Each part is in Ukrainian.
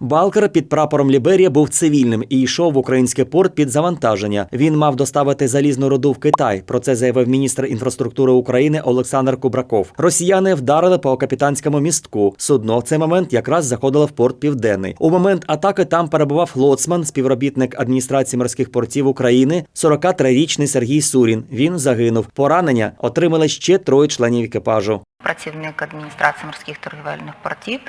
Балкер під прапором Ліберія був цивільним і йшов в український порт під завантаження. Він мав доставити залізну руду в Китай. Про це заявив міністр інфраструктури України Олександр Кубраков. Росіяни вдарили по капітанському містку. Судно в цей момент якраз заходило в порт Південний. У момент атаки там перебував лоцман, співробітник адміністрації морських портів України, 43-річний Сергій Сурін. Він загинув. Поранення отримали ще троє членів екіпажу. Працівник адміністрації морських торгівельних портів,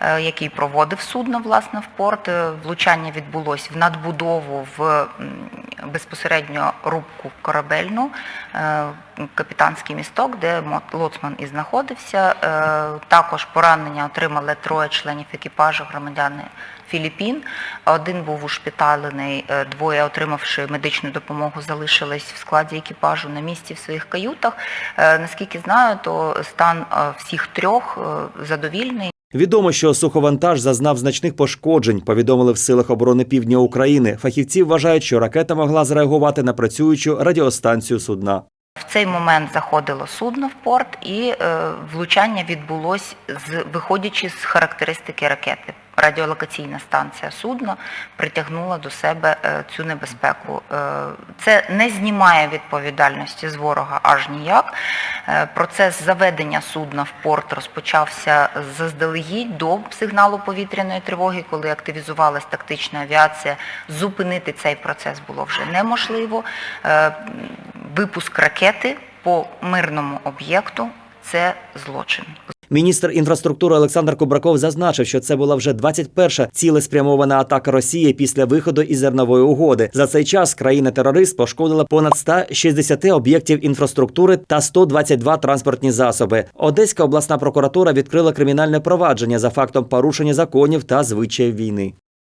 е, який проводив судно власне в порт. Е, Влучання відбулось в надбудову в безпосередньо рубку корабельну, е, капітанський місток, де лоцман і знаходився. Е, Також поранення отримали троє членів екіпажу громадяни Філіппін. Один був ушпиталений, е, двоє, отримавши медичну допомогу, залишились в складі екіпажу на місці в своїх каютах. Наскільки знаю, то стан всіх трьох задовільний. Відомо, що суховантаж зазнав значних пошкоджень. Повідомили в силах оборони Півдня України. Фахівці вважають, що ракета могла зреагувати на працюючу радіостанцію судна. В цей момент заходило судно в порт, і е, влучання відбулось з виходячи з характеристики ракети. Радіолокаційна станція судна притягнула до себе е, цю небезпеку. Е, це не знімає відповідальності з ворога аж ніяк. Е, процес заведення судна в порт розпочався заздалегідь до сигналу повітряної тривоги, коли активізувалась тактична авіація. Зупинити цей процес було вже неможливо. Випуск ракети по мирному об'єкту це злочин. Міністр інфраструктури Олександр Кубраков зазначив, що це була вже 21-ша цілеспрямована атака Росії після виходу із зернової угоди. За цей час країна-терорист пошкодила понад 160 об'єктів інфраструктури та 122 транспортні засоби. Одеська обласна прокуратура відкрила кримінальне провадження за фактом порушення законів та звичаїв війни.